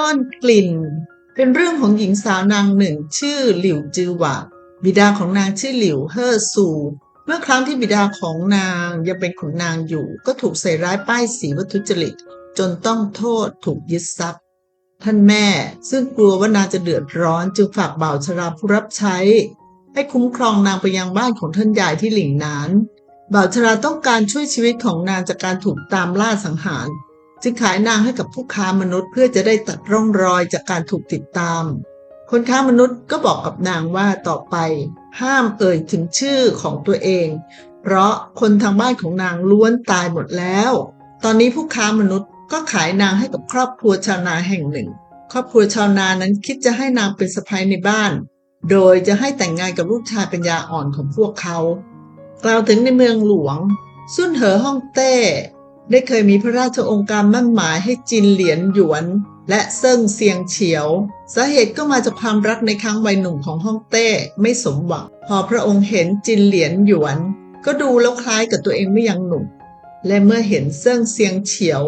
ซ่อนกลิ่น เป็นเรื่องของหญิงสาวนางหนึ่ง ชื่อหลิวจือหวาบิดาของนางชื่อหลิวเฮ่อซูเมื่อครั้งที่บิดาของนางยังเป็นขุนนางอยู่ ก็ถูกใส่ร้ายป้ายสีวัตถุจริต จนต้องโทษถูกยึดทรัพย์ ท่านแม่ซึ่งกลัวว่านางจะเดือดร้อนจึงฝากบ่าวชราผู้รับใช้ ให้คุ้มครองนางไปยังบ้านของท่านยายที่หลิงนานบ่าวชราต้องการช่วยชีวิตของนางจากการถูกตามล่าสังหาร จึงขายนางให้กับผู้ค้ามนุษย์เพื่อจะได้ตัดร่องรอยจากการถูกติดตาม คนค้ามนุษย์ก็บอกกับนางว่าต่อไป ห้ามเอ่ยถึงชื่อของตัวเอง เพราะคนทางบ้านของนางล้วนตายหมดแล้ว ตอนนี้ผู้ค้ามนุษย์ก็ขายนางให้กับครอบครัวชาวนาแห่งหนึ่ง ครอบครัวชาวนานั้นคิดจะให้นางเป็นสะใภ้ในบ้าน โดยจะให้แต่งงานกับลูกชายปัญญาอ่อนของพวกเขา กล่าวถึงในเมืองหลวง ซุนเหอฮ่องเต้ ได้เคยมีพระราชองค์การมั่นหมายให้จินเหลียนหยวน และเซิ่งเซียงเฉียว สาเหตุก็มาจากความรักในครั้งวัยหนุ่มของฮ่องเต้ไม่สมหวัง พอพระองค์เห็นจินเหลียนหยวน ก็ดูแล้วคล้ายกับตัวเองไม่ยังหนุ่ม และเมื่อเห็นเซิ่งเซียงเฉียว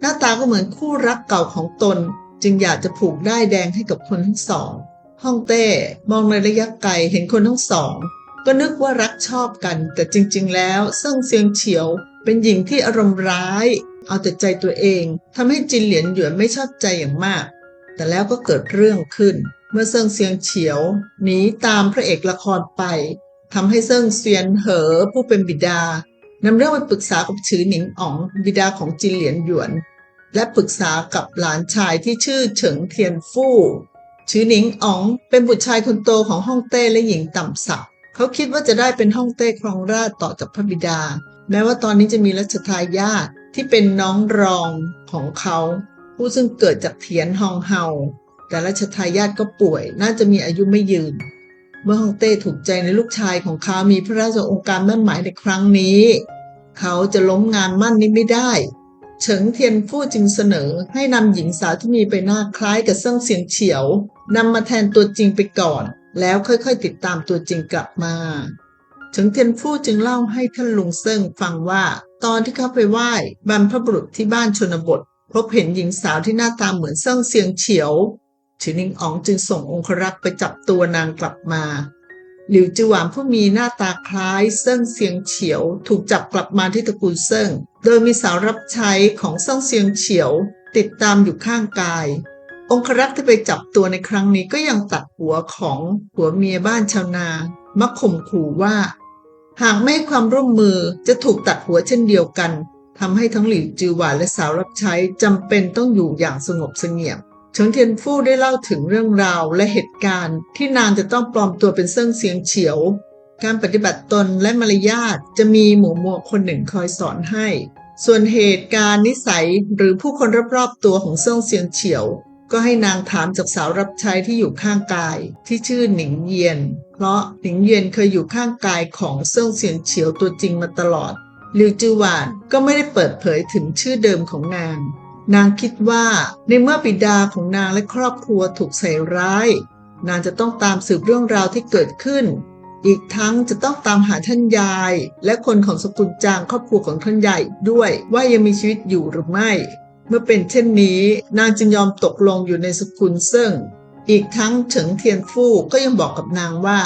หน้าตาก็เหมือนคู่รักเก่าของตน จึงอยากจะผูกได้แดงให้กับคนทั้งสองฮ่องเต้มองในระยะไกลเห็นคนทั้งสอง ก็นึกว่ารักชอบกัน แต่จริง ๆ แล้วเซิ่งเซียงเฉียว เป็นหญิงที่อารมณ์ร้าย เอาแต่ใจตัวเองทำให้จินเหลียนหยวนไม่ชอบใจอย่างมาก แต่แล้วก็เกิดเรื่องขึ้น เมื่อเซิ่งเซียงเฉียวหนีตามพระเอกละครไปทำให้เซิ่งเซียนเหอผู้เป็นบิดานำเรื่องไปปรึกษากับชือหนิงอ๋องบิดาของจินเหลียนหยวน และปรึกษากับหลานชายที่ชื่อเฉิงเทียนฟู่ชือหนิงอ๋องเป็นบุตรชายคนโตของฮ่องเต้และหญิงต่ำสัก เขาคิดว่าจะได้เป็นฮ่องเต้ครองราชต่อจากพระบิดา แม้ว่าตอนนี้จะมีรัชทายาทที่เป็นน้องรองของเขา ผู้ซึ่งเกิดจากเทียนฮองเฮาแต่รัชทายาทก็ป่วยน่าจะมีอายุไม่ยืน เมื่อฮ่องเต้ถูกใจในลูกชายของเขามีพระราชองค์การมั่นหมายในครั้งนี้ เขาจะล้มงานมั่นนี้ไม่ได้เฉิงเทียนฟู่จึงเสนอให้นำหญิงสาวที่มีใบหน้าคล้ายกับเซิ่งเสียงเฉียวนำมาแทนตัวจริงไปก่อน แล้วค่อยๆติดตามตัวจริงกลับมาเฉิงเทียนฟู่จึงเล่าให้ท่านลุงเซิงฟังว่า ตอนที่เขาไปไหว้บรรพบุรุษที่บ้านชนบท พบเห็นหญิงสาวที่หน้าตาเหมือนเซิงเสียงเฉียวชือนิงอ๋องจึงส่งองครักษ์ไปจับตัวนางกลับมา หลิวจือหวานผู้มีหน้าตาคล้ายเซิ่งเซียงเฉียว ถูกจับกลับมาที่ตระกูลเซิ่ง โดยมีสาวรับใช้ของเซิ่งเซียงเฉียว ติดตามอยู่ข้างกาย องครักษ์ที่ไปจับตัวในครั้งนี้ก็ยังตัดหัวของหัวเมียบ้านชาวนามาข่มขู่ว่า หากไม่ให้ความร่วมมือจะถูกตัดหัวเช่นเดียวกันทำให้ทั้งหลิวจือหวานและสาวรับใช้จำเป็นต้องอยู่อย่างสงบเสงี่ยมเฉิงเทียนฟู่ได้เล่าถึงเรื่องราวและเหตุการณ์ ที่นางจะต้องปลอมตัวเป็นเซิ่งเสียงเฉียว การปฏิบัติตนและมารยาทจะมีหมู่มัวคนหนึ่งคอยสอนให้ ส่วนเหตุการณ์นิสัยหรือผู้คนรอบๆตัวของเซิ่งเสียงเฉียว ก็ให้นางถามจากสาวรับใช้ที่อยู่ข้างกาย ที่ชื่อหนิงเยียน เพราะหนิงเยียนเคยอยู่ข้างกายของเซิ่งเสียงเฉียวตัวจริงมาตลอดหลิวจือหวานก็ไม่ได้เปิดเผยถึงชื่อเดิมของนาง นางคิดว่าในเมื่อบิดาของนางและครอบครัวถูกใส่ร้าย นางจะต้องตามสืบเรื่องราวที่เกิดขึ้น อีกทั้งจะต้องตามหาท่านยาย และคนของสกุลจางครอบครัวของท่านใหญ่ด้วยว่ายังมีชีวิตอยู่หรือไม่ เมื่อเป็นเช่นนี้นางจึงยอมตกลงอยู่ในสกุลเซิ่ง อีกทั้งเฉิงเทียนฟู่ก็ยังบอกกับนางว่า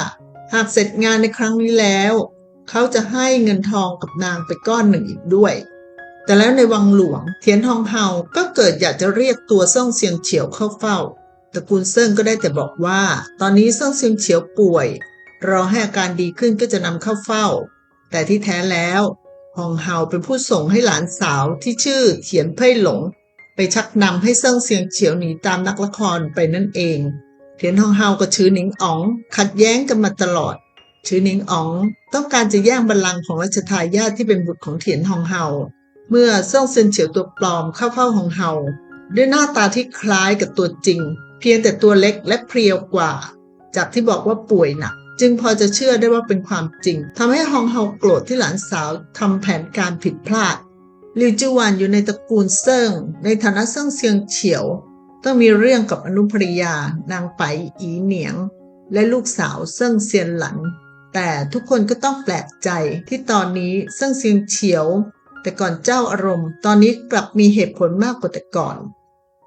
หากเสร็จงานในครั้งนี้แล้ว เขาจะให้เงินทองกับนางไปก้อนหนึ่งอีกด้วย แต่แล้วในวังหลวงเทียนทองเฮาก็เกิดอยากจะเรียกตัวซ่งเซียงเฉียวเข้าเฝ้าตระกูลเซิ่งก็ได้แต่บอกว่า ตอนนี้ซ่งเซียงเฉียวป่วย รอให้อาการดีขึ้นก็จะนำเข้าเฝ้า แต่ที่แท้แล้ว องเฮาเป็นผู้ส่งให้หลานสาวที่ชื่อเถียนเพ่ยหลง ไปชักนำให้เซิ่งเซียงเฉียวหนีตามนักละครไปนั่นเองเทียนทองเฮากับชื่อหนิงอ๋อง ขัดแย้งกันมาตลอด ชื่อหนิงอ๋อง ต้องการจะแย่งบัลลังก์ของรัชทายาทที่เป็นบุตรของเถียนฮองเฮาเมื่อเซิ่งเซินเฉียวตัวปลอมเข้าเฝ้าฮองเฮาด้วยหน้าตาที่คล้ายกับตัวจริง เพียงแต่ตัวเล็กและเพรียวกว่า จากที่บอกว่าป่วยหนัก จึงพอจะเชื่อได้ว่าเป็นความจริงทำให้ฮองเฮาโกรธที่หลานสาวทำแผนการผิดพลาดลิวจือหวานอยู่ในตระกูลเซิ่ง ในฐานะเซิ่งเซียงเฉียว ต้องมีเรื่องกับอนุภริยานางไปอีเหนียง และลูกสาวเซิ่งเซียนหลัน แต่ทุกคนก็ต้องแปลกใจที่ตอนนี้เซิ่งเซียงเฉียว แต่ก่อนเจ้าอารมณ์ ตอนนี้กลับมีเหตุผลมากกว่าแต่ก่อน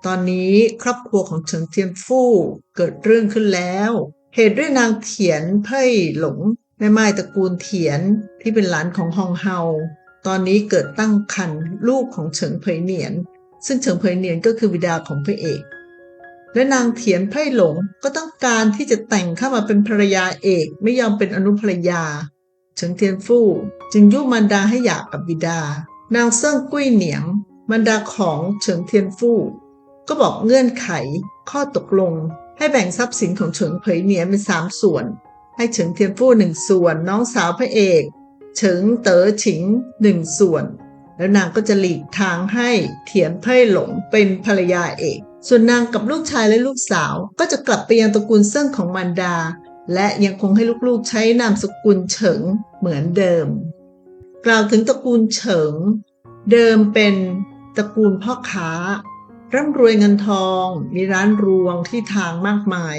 ตอนนี้ครอบครัวของเฉิงเทียนฟู่เกิดเรื่องขึ้นแล้ว เหตุด้วยนางเถียนเพ่ยหลงแม่ไม้ตระกูลเถียนที่เป็นหลานของฮองเฮา ตอนนี้เกิดตั้งครรภ์ลูกของเฉิงเผยเหนียน ซึ่งเฉิงเผยเหนียนก็คือบิดาของพระเอก และนางเถียนไพ่หลงก็ต้องการที่จะแต่งเข้ามาเป็นภรรยาเอกไม่ยอมเป็นอนุภรรยา เฉิงเทียนฟู่จึงยุมารดาให้หย่ากับบิดา นางเซิ่งกุ้ยเหนียงมารดาของเฉิงเทียนฟู่ก็บอกเงื่อนไขข้อตกลง ให้แบ่งทรัพย์สินของเฉิงเผยเหนียนเป็นสามส่วน ให้เฉิงเทียนฟู่หนึ่งส่วน น้องสาวพระเอก เฉิงเต๋อฉิงหนึ่งส่วน แล้วนางก็จะหลีกทางให้เถียนเพ่ยหลงเป็นภรรยาเอก ส่วนนางกับลูกชายและลูกสาว ก็จะกลับไปยังตระกูลเซิ่งของมารดา และยังคงให้ลูกๆใช้นามสกุลเฉิงเหมือนเดิม กล่าวถึงตระกูลเฉิง เดิมเป็นตระกูลพ่อค้า ร่ำรวยเงินทอง มีร้านรวงที่ทางมากมาย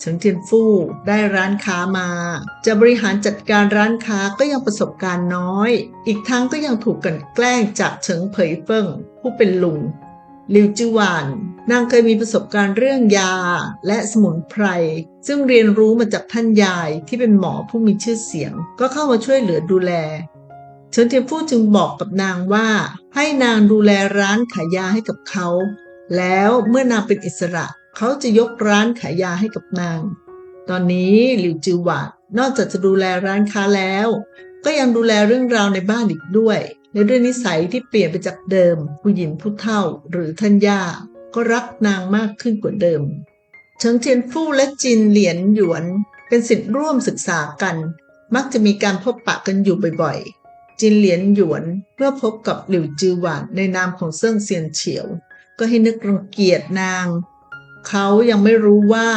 เฉิงเทียนฟู่ได้ร้านค้ามา จะบริหารจัดการร้านค้าก็ยังประสบการณ์น้อย อีกทั้งก็ยังถูกกันแกล้งจากเฉิงเผยเฟิ่ง ผู้เป็นลุงลิวจือหวานนางเคยมีประสบการณ์เรื่องยาและสมุนไพร ซึ่งเรียนรู้มาจากท่านยายที่เป็นหมอผู้มีชื่อเสียง ก็เข้ามาช่วยเหลือดูแลเฉินเทียนฟู่จึงบอกกับนางว่า ให้นางดูแลร้านขายยาให้กับเขา แล้วเมื่อนางเป็นอิสระเขาจะยกร้านขายยาให้กับนาง ตอนนี้หลิวจือหวานนอกจากจะดูแลร้านค้าแล้ว ก็ยังดูแลเรื่องราวในบ้านอีกด้วย และด้วยนิสัยที่เปลี่ยนไปจากเดิม ผู้หญิงผู้เฒ่าหรือท่านย่าก็รักนางมากขึ้นกว่าเดิม เฉิงเทียนฟู่และจินเหลียนหยวนเป็นสิทธิ์ร่วมศึกษากัน มักจะมีการพบปะกันอยู่บ่อยๆ จินเหลียนหยวนเมื่อพบกับหลิวจือหวานในนามของเซิ่งเซียนเฉียว ก็ให้นึกรังเกียจนาง เขายังไม่รู้ว่า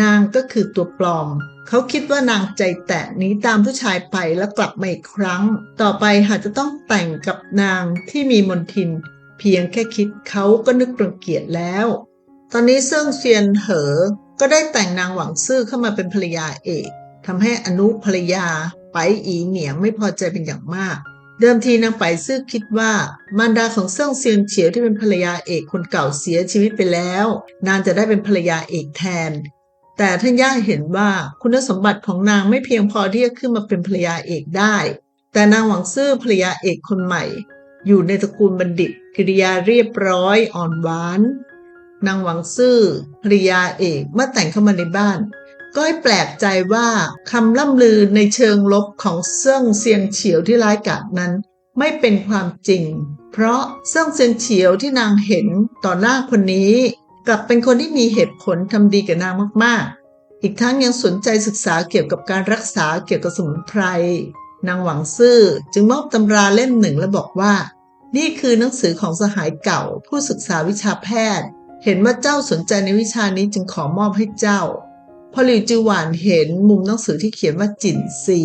นางก็คือตัวปลอม เขาคิดว่านางใจแตกหนีตามผู้ชายไปแล้วกลับมาอีกครั้ง ต่อไปหากจะต้องแต่งกับนางที่มีมนทิน เพียงแค่คิดเขาก็นึกรังเกียจแล้ว ตอนนี้เซิ่งเซียนเหอ ก็ได้แต่งนางหวังซื่อเข้ามาเป็นภรรยาเอกทำให้อนุภรรยาไปอีเหนียงไม่พอใจเป็นอย่างมาก เดิมทีนางไปซื่อคิดว่ามารดาของเซิ่งเซียนเฉียวที่เป็นภรรยาเอกคนเก่าเสียชีวิตไปแล้ว นางจะได้เป็นภรรยาเอกแทน แต่ท่านย่าเห็นว่าคุณสมบัติของนางไม่เพียงพอที่จะขึ้นมาเป็นภรรยาเอกได้ แต่นางหวังซื่อภรรยาเอกคนใหม่ อยู่ในตระกูลบัณฑิต กิริยาเรียบร้อยอ่อนหวาน นางหวังซื่อภรรยาเอกเมื่อแต่งเข้ามาในบ้าน ก็ให้แปลกใจว่าคำล่ำลือในเชิงลบของเซิ่งเซียงเฉียวที่ร้ายกาจนั้น ไม่เป็นความจริง เพราะเซิ่งเซียงเฉียวที่นางเห็นต่อหน้าคนนี้ กลับเป็นคนที่มีเหตุผลทำดีกับนางมากๆ อีกทั้งยังสนใจศึกษาเกี่ยวกับการรักษาเกี่ยวกับสมุนไพรนางหวังซื่อจึงมอบตำราเล่มหนึ่งและบอกว่า นี่คือหนังสือของสหายเก่าผู้ศึกษาวิชาแพทย์ เห็นว่าเจ้าสนใจในวิชานี้จึงขอมอบให้เจ้า อหลิวจือหวานเห็นมุมหนังสือที่เขียนว่าจินซี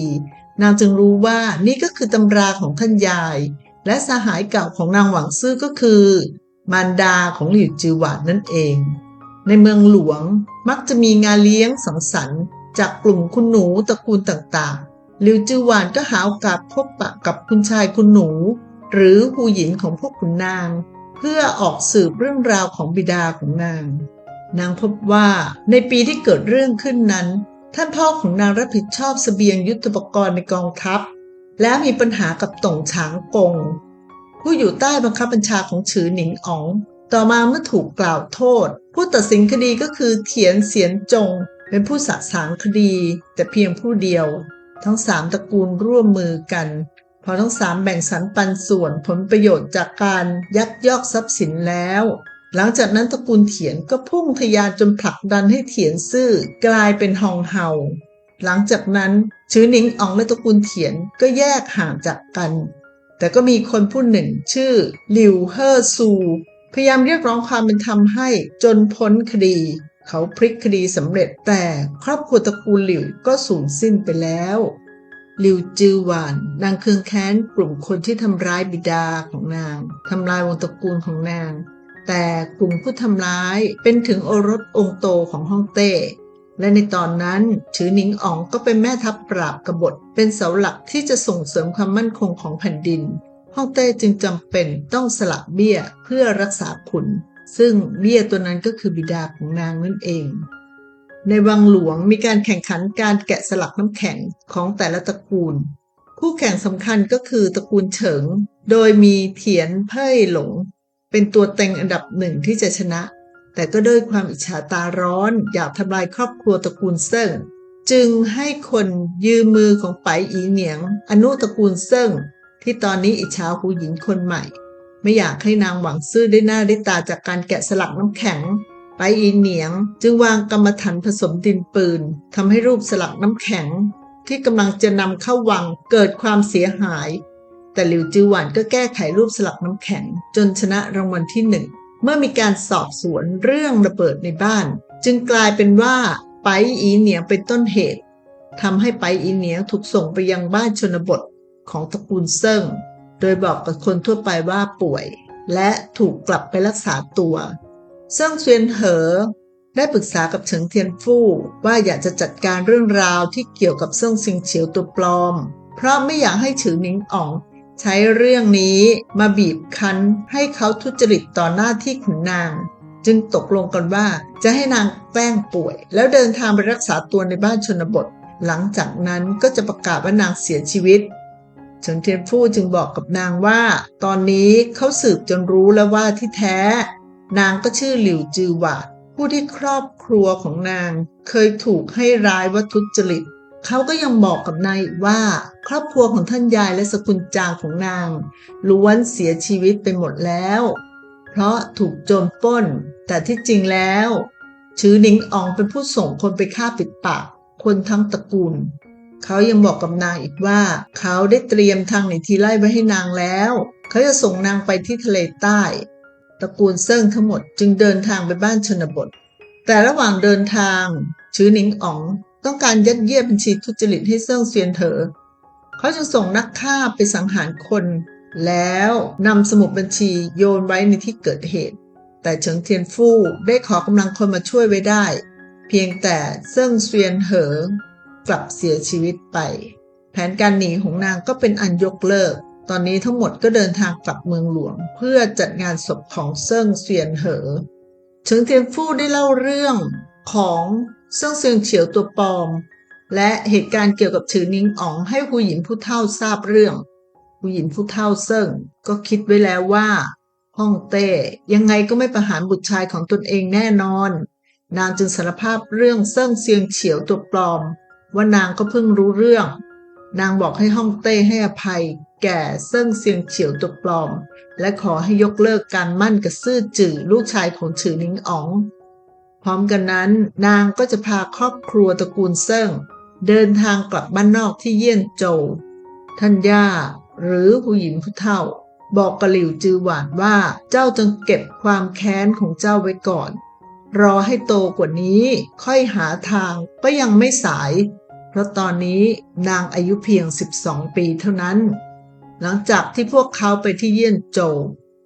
นางจึงรู้ว่านี่ก็คือตำราของท่านยาย และสหายเก่าของนางหวังซื่อก็คือ มารดาของหลิวจือหวานนั่นเอง ในเมืองหลวงมักจะมีงานเลี้ยงสังสรรค์ จากกลุ่มคุณหนูตระกูลต่างๆหลิวจือหวานก็หาโอกาสพบปะกับคุณชายคุณหนู หรือผู้หญิงของพวกขุนนาง เพื่อออกสืบเรื่องราวของบิดาของนาง นางพบว่าในปีที่เกิดเรื่องขึ้นนั้น ท่านพ่อของนางรับผิดชอบเสบียงยุทธปกรณ์ในกองทัพ และมีปัญหากับต่งฉางกง ผู้อยู่ใต้บังคับบัญชาของฉือหนิงอ๋อง ต่อมาเมื่อถูกกล่าวโทษ ผู้ตัดสินคดีก็คือเถียนเสียนจง เป็นผู้สะสางคดี แต่เพียงผู้เดียว ทั้งสามตระกูลร่วมมือกันพอทั้งสามแบ่งสรรปันส่วนผลประโยชน์จากการยักยอกทรัพย์สินแล้ว หลังจากนั้นตระกูลเถียนก็พุ่งทะยานจนผลักดันให้เถียนซื่อกลายเป็นฮองเฮาหลังจากนั้นชื้อนิงอ๋องและตระกูลเถียนก็แยกห่างจากกัน แต่ก็มีคนผู้หนึ่งชื่อหลิวเฮอซู พยายามเรียกร้องความเป็นธรรมให้จนพ้นคดี เขาพลิกคดีสำเร็จแต่ครอบครัวตระกูลหลิวก็สูญสิ้นไปแล้วหลิวจือหวานนางเคืองแค้นกลุ่มคนที่ทำร้ายบิดาของนางทำลายวงตระกูลของนาง แต่กลุ่มผู้ทำร้ายเป็นถึงโอรสองค์โตของฮ่องเต้ และในตอนนั้นถือหนิงอ๋องก็เป็นแม่ทัพปราบกบฏ เป็นเสาหลักที่จะส่งเสริมความมั่นคงของแผ่นดินฮ่องเต้จึงจำเป็นต้องสละเบี้ยเพื่อรักษาขุน ซึ่งเบี้ยตัวนั้นก็คือบิดาของนางนั่นเอง ในวังหลวงมีการแข่งขันการแกะสลักน้ำแข็งของแต่ละตระกูล คู่แข่งสำคัญก็คือตระกูลเฉิง โดยมีเถียนเพ่ยหลง เป็นตัวเต็งอันดับหนึ่งที่จะชนะ แต่ก็ด้วยความอิจฉาตาร้อนอยากทำลายครอบครัวตระกูลเซิ่ง จึงให้คนยืมมือของไปอีเหนียง อนุตระกูลเซิ่ง ที่ตอนนี้อิจฉาหูหญิงคนใหม่ ไม่อยากให้นางหวังซื่อได้หน้าได้ตาจากการแกะสลักน้ำแข็งไปอีเหนียง จึงวางกรรมฐานผสมดินปืนทำให้รูปสลักน้ำแข็ง ที่กำลังจะนำเข้าวังเกิดความเสียหาย แต่หลิวจือหวานก็แก้ไขรูปสลักน้ำแข็ง จนชนะรางวัลที่หนึ่งเมื่อมีการสอบสวนเรื่องระเบิดในบ้าน จึงกลายเป็นว่าไปอีเหนียงเป็นต้นเหตุทำให้ไปอีเหนียงถูกส่งไปยังบ้านชนบทของตระกูลเซิ่ง โดยบอกกับคนทั่วไปว่าป่วย และถูกกลับไปรักษาตัวเซิ่งเซียนเหอ ได้ปรึกษากับเฉิงเทียนฟู่ว่าอยากจะจัดการเรื่องราวที่เกี่ยวกับเซิ่งซิงเฉียวตัวปลอม เพราะไม่อยากให้ฉือหนิงอ๋อง ใช้เรื่องนี้มาบีบคั้นให้เขาทุจริตต่อหน้าที่ขุนนาง จึงตกลงกันว่าจะให้นางแกล้งป่วย แล้วเดินทางไปรักษาตัวในบ้านชนบท หลังจากนั้นก็จะประกาศว่านางเสียชีวิตเฉิงเทียนฟู่จึงบอกกับนางว่า ตอนนี้เขาสืบจนรู้แล้วว่าที่แท้ นางก็ชื่อหลิวจือหวาผู้ที่ครอบครัวของนาง เคยถูกให้ร้ายว่าทุจริต เขาก็ยังบอกกับนายว่า ครอบครัวของท่านยายและสกุลจางของนาง ล้วนเสียชีวิตไปหมดแล้ว เพราะถูกโจรปล้น แต่ที่จริงแล้ว ชื่อหนิงอองเป็นผู้ส่งคนไปฆ่าปิดปาก คนทั้งตระกูล เขายังบอกกับนางอีกว่า เขาได้เตรียมทางหนีทีไล่ไว้ให้นางแล้ว เขาจะส่งนางไปที่ทะเลใต้ตระกูลเซิ่งทั้งหมดจึงเดินทางไปบ้านชนบท แต่ระหว่างเดินทาง ชื่อหนิงอ๋อง ต้องการยัดเยียดบัญชีทุจริตให้เซิ่งเซียนเถอเขาจึงส่งนักฆ่าไปสังหารคน แล้วนำสมุดบัญชีโยนไว้ในที่เกิดเหตุ แต่เฉิงเทียนฟู่ได้ขอกำลังคนมาช่วยไว้ได้ เพียงแต่เซิ่งเซียนเหอกลับเสียชีวิตไป แผนการหนีของนางก็เป็นอันยกเลิก ตอนนี้ทั้งหมดก็เดินทางกลับเมืองหลวง เพื่อจัดงานศพของเซิ่งเซียนเหอเฉิงเทียนฟู่ได้เล่าเรื่อง ของเซิงเซียงเฉียวตัวปลอม และเหตุการณ์เกี่ยวกับฉือนิงอ๋องให้ผู้หญิงผู้เฒ่าทราบเรื่องผู้หญิงผู้เฒ่าเซิงก็คิดไว้แล้วว่าฮ่องเต้ยังไงก็ไม่ประหารบุตรชายของตนเองแน่นอน นางจึงสารภาพเรื่องเซิ่งเซียงเฉียวตัวปลอม ว่านางก็เพิ่งรู้เรื่อง นางบอกให้ฮ่องเต้ให้อภัย แก่เซิ่งเซียงเฉียวตัวปลอม และขอให้ยกเลิกการมั่นกับซื่อจื่อลูกชายของฉือนิงอ๋อง พร้อมกันนั้น นางก็จะพาครอบครัวตระกูลเซิ่ง เดินทางกลับบ้านนอกที่เยี่ยนโจวท่านย่าหรือผู้หญิงผู้เฒ่า บอกกะหลิวจือหวานว่าเจ้าจงเก็บความแค้นของเจ้าไว้ก่อน รอให้โตกว่านี้ค่อยหาทางก็ยังไม่สาย เพราะตอนนี้นางอายุเพียง 12 ปีเท่านั้น หลังจากที่พวกเขาไปที่เยี่ยนโจว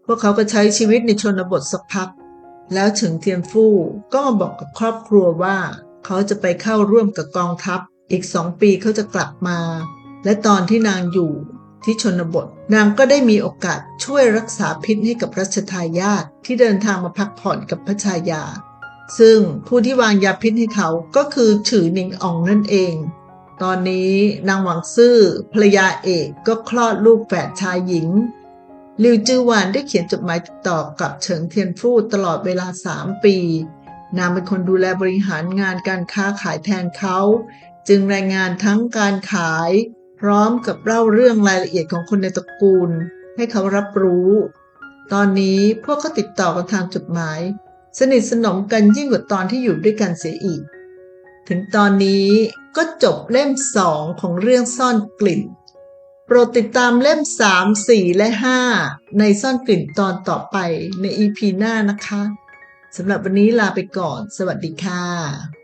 พวกเขาก็ใช้ชีวิตในชนบทสักพัก แล้วเฉิงเทียนฟู่ก็มาบอกกับครอบครัวว่า เขาจะไปเข้าร่วมกับกองทัพ อีกสองปีเขาจะกลับมา และตอนที่นางอยู่ที่ชนบท นางก็ได้มีโอกาสช่วยรักษาพิษให้กับรัชทายาทที่เดินทางมาพักผ่อนกับพระชายา ซึ่งผู้ที่วางยาพิษให้เขาก็คือฉือหนิงอองนั่นเอง ตอนนี้นางหวังซื่อภรรยาเอกก็คลอดลูกแฝดชายหญิง ลิวจือหวานได้เขียนจดหมายติดต่อกับเฉิงเทียนฟู่ตลอดเวลาสามปี นางเป็นคนดูแลบริหารงานการค้าขายแทนเขา จึงรายงานทั้งการขาย พร้อมกับเล่าเรื่องรายละเอียดของคนในตระกูล ให้เขารับรู้ ตอนนี้พวกเขาติดต่อกันทางจดหมาย สนิทสนมกันยิ่งกว่าตอนที่อยู่ด้วยกันเสียอีก ถึงตอนนี้ก็จบเล่มสองของเรื่องซ่อนกลิ่น โปรดติดตามเล่ม 3 4 และ 5 ในซ่อนกลิ่นตอนต่อไปใน EP หน้านะคะสำหรับวันนี้ลาไปก่อน สวัสดีค่ะ